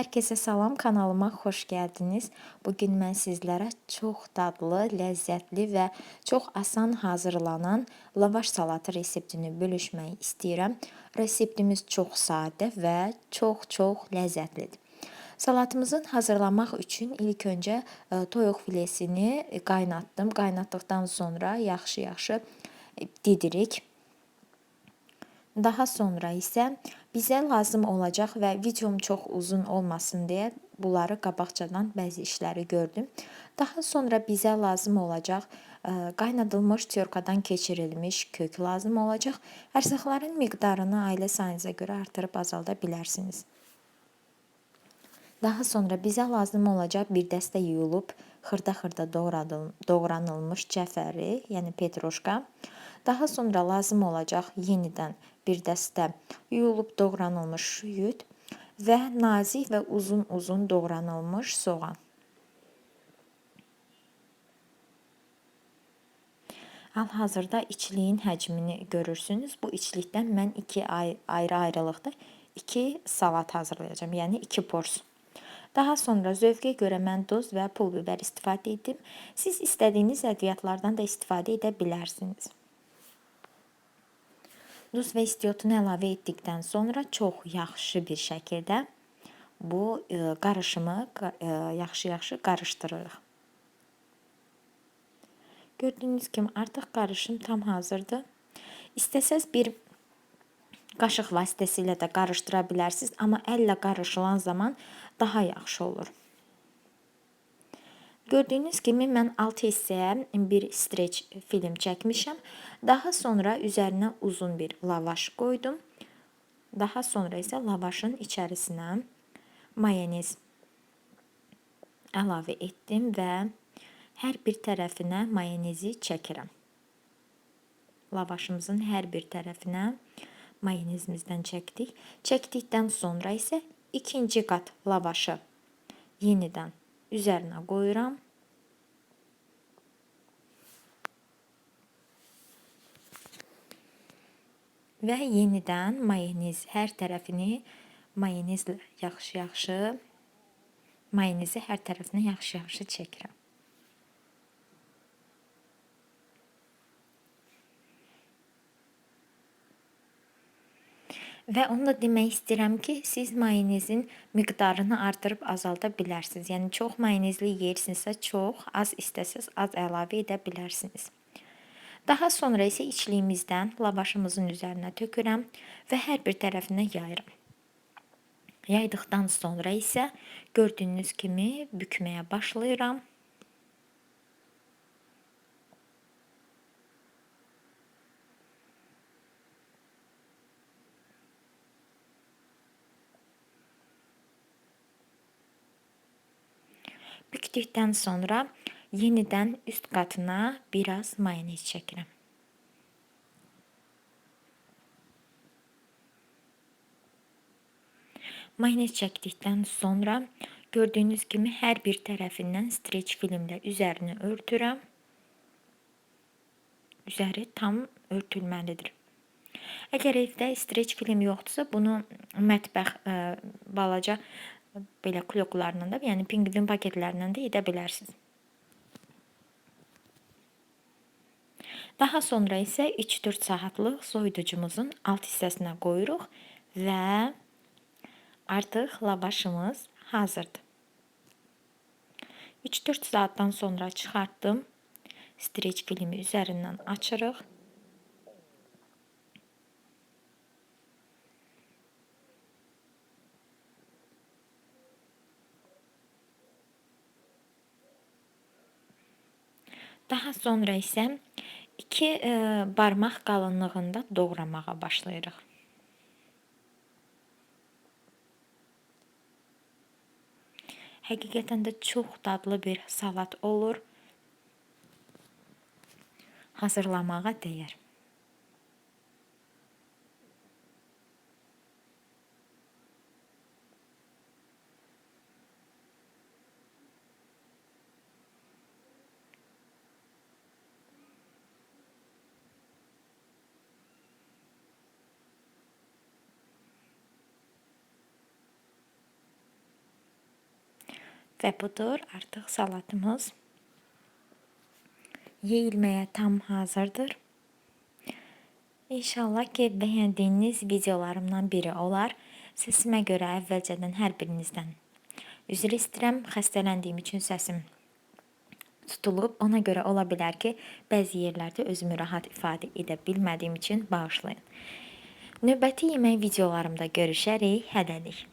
Herkese salam, kanalıma xoş gəldiniz. Bugün mən sizlərə çox dadlı, ləzzətli və çox asan hazırlanan lavaş salatı reseptini bölüşmək istəyirəm. Reseptimiz çox sadə və çox-çox ləzzətlidir. Salatımızın hazırlamaq üçün ilk öncə e, toyuq filesini qaynatdım. Qaynatdıqdan sonra yaxşı-yaxşı didirik. Daha sonra isə bizə lazım olacaq və videom çox uzun olmasın deyə bunları qabaqcadan bəzi işləri gördüm. Daha sonra bizə lazım olacaq ə, qaynadılmış tyorkadan keçirilmiş kök lazım olacaq. Ərzaqların miqdarını ailə sayınıza görə artırıb azalda bilərsiniz. Daha sonra bizə lazım olacaq bir dəstə yuyulub xırda-xırda doğranılmış cəfəri, yəni petroşka. Daha sonra lazım olacaq yenidən bir dəstə yuyulub doğranılmış şüyüd və nazik və uzun-uzun doğranılmış soğan. Hal-hazırda içliyin həcmini görürsünüz. Bu içlikdən mən 2 ayrı-ayrılıqda 2 salat hazırlayacağam, yəni 2 porsiyon. Daha sonra zövqə görə mən duz və pul biber istifadə etdim. Siz istədiyiniz ədviyyatlardan da istifadə edə bilərsiniz. Duz və istiotunu əlavə etdikdən sonra çox yaxşı bir şəkildə bu e, qarışımı e, yaxşı-yaxşı qarışdırırıq. Gördüyünüz kimi artıq qarışım tam hazırdır. İstəsəz bir qaşıq vasitəsilə də qarışdıra bilərsiniz, amma əllə qarışılan zaman daha yaxşı olur. Gördüyünüz kimi mən alt hissəyə bir streç film çəkmişəm. Daha sonra üzərinə uzun bir lavaş qoydum. Daha sonra isə lavaşın içərisinə mayonez əlavə etdim və hər bir tərəfinə mayonezi çəkirəm. Lavaşımızın hər bir tərəfinə mayonezimizdən çəkdik. Çəkdikdən sonra isə ikinci qat lavaşı yenidən üzerine qoyuram. Və yenidən mayonez hər tərəfini mayonezlə yaxşı-yaxşı mayonezi hər tərəfinə yaxşı-yaxşı çəkirəm. Və onu da demək istəyirəm ki, siz mayonezin miqdarını artırıb azalda bilərsiniz. Yəni çox mayonezli yeyirsinizsə çox, az istəsəz az əlavə edə bilərsiniz. Daha sonra isə içliyimizdən lavaşımızın üzərinə tökürəm və hər bir tərəfinə yayıram. Yaydıqdan sonra isə gördüyünüz kimi bükməyə başlayıram. Bükdükdən sonra yenidən üst qatına biraz mayonez çəkirəm. Mayonez çəkdikdən sonra gördüyünüz kimi hər bir tərəfindən streç filmlə üzərini örtürəm. Üzəri tam örtülməlidir. Əgər evdə streç film yoxdursa, bunu mətbəx ə, balaca belə kloklarla da, yəni pingvin paketlərindən də edə bilərsiniz. Daha sonra isə 3-4 saatlıq soyuducumuzun alt hissəsinə qoyuruq və artıq lavaşımız hazırdır. 3-4 saatdan sonra çıxartdım. Streç filmi üzərindən açırıq. Daha sonra isə 2 e, barmaq qalınlığında doğramağa başlayırıq. Həqiqətən də çox dadlı bir salat olur. Hazırlamağa dəyər. Və budur, artıq salatımız yeyilməyə tam hazırdır. İnşallah ki, bəyəndiyiniz videolarımdan biri olar. Səsimə görə əvvəlcədən hər birinizdən üzr istəyirəm. Xəstələndiyim üçün səsim tutulub. Ona görə ola bilər ki, bəzi yerlərdə özümü rahat ifadə edə bilmədiyim üçün bağışlayın. Növbəti yemək videolarımda görüşərik. Hələlik.